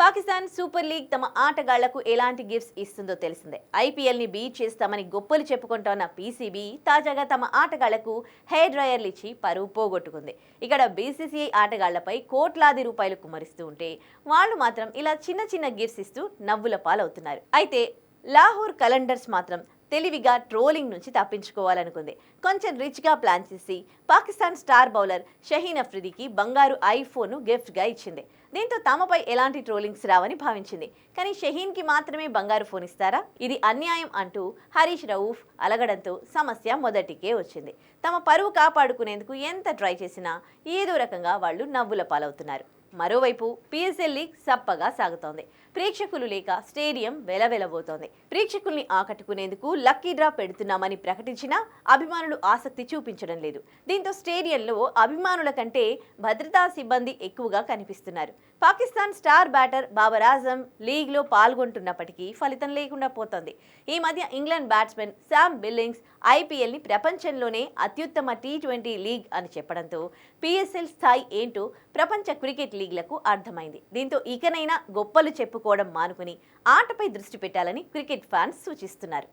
Pakistan super league తమ ఆటగాళ్ళకు ఎలాంటి gifts ఇస్తుందో తెలిసిందే. ఐపీఎల్ని బీచ్ బీట్ చేస్తామని గొప్పలు చెప్పుకుంటోన్న పీసీబీ తాజాగా తమ ఆటగాళ్ళకు హెయిర్ డ్రయర్లు ఇచ్చి పరువు పోగొట్టుకుంది. ఇక్కడ బీసీసీఐ ఆటగాళ్ళపై కోట్లాది రూపాయలు కుమరిస్తూ ఉంటే వాళ్ళు మాత్రం ఇలా చిన్న చిన్న గిఫ్ట్స్ ఇస్తూ నవ్వుల పాలవుతున్నారు. అయితే లాహోర్ కలండర్స్ మాత్రం తెలివిగా ట్రోలింగ్ నుంచి తప్పించుకోవాలనుకుంది. కొంచెం రిచ్గా ప్లాన్ చేసి పాకిస్తాన్ స్టార్ బౌలర్ షహీన్ అఫ్రిదీకి బంగారు ఐఫోన్ను గిఫ్ట్గా ఇచ్చింది. దీంతో తమపై ఎలాంటి ట్రోలింగ్స్ రావని భావించింది. కానీ షహీన్కి మాత్రమే బంగారు ఫోన్ ఇస్తారా? ఇది అన్యాయం అంటూ హరీష్ రవూఫ్ అలగడంతో సమస్య మొదటికే వచ్చింది. తమ పరువు కాపాడుకునేందుకు ఎంత ట్రై చేసినా ఏదో రకంగా వాళ్ళు నవ్వుల పాలవుతున్నారు. మరోవైపు పిఎస్ఎల్ లీగ్ సప్పగా సాగుతోంది. ప్రేక్షకులు లేక స్టేడియం వెలవెలబోతోంది. ప్రేక్షకుల్ని ఆకట్టుకునేందుకు లక్కీ డ్రా పెడుతున్నామని ప్రకటించినా అభిమానులు ఆసక్తి చూపించడం లేదు. దీంతో స్టేడియంలో అభిమానుల కంటే భద్రతా సిబ్బంది ఎక్కువగా కనిపిస్తున్నారు. పాకిస్తాన్ స్టార్ బ్యాటర్ బాబర్ ఆజం లీగ్లో పాల్గొంటున్నప్పటికీ ఫలితం లేకుండా పోతోంది. ఈ మధ్య ఇంగ్లాండ్ బ్యాట్స్మెన్ శామ్ బిల్లింగ్స్ ఐపీఎల్ని ప్రపంచంలోనే అత్యుత్తమ టీ ట్వంటీ లీగ్ అని చెప్పడంతో పిఎస్ఎల్ స్థాయి ఏంటో ప్రపంచ క్రికెట్ లీగ్లకు అర్థమైంది. దీంతో ఇకనైనా గొప్పలు చెప్పుకోవడం మానుకుని ఆటపై దృష్టి పెట్టాలని క్రికెట్ ఫ్యాన్స్ సూచిస్తున్నారు.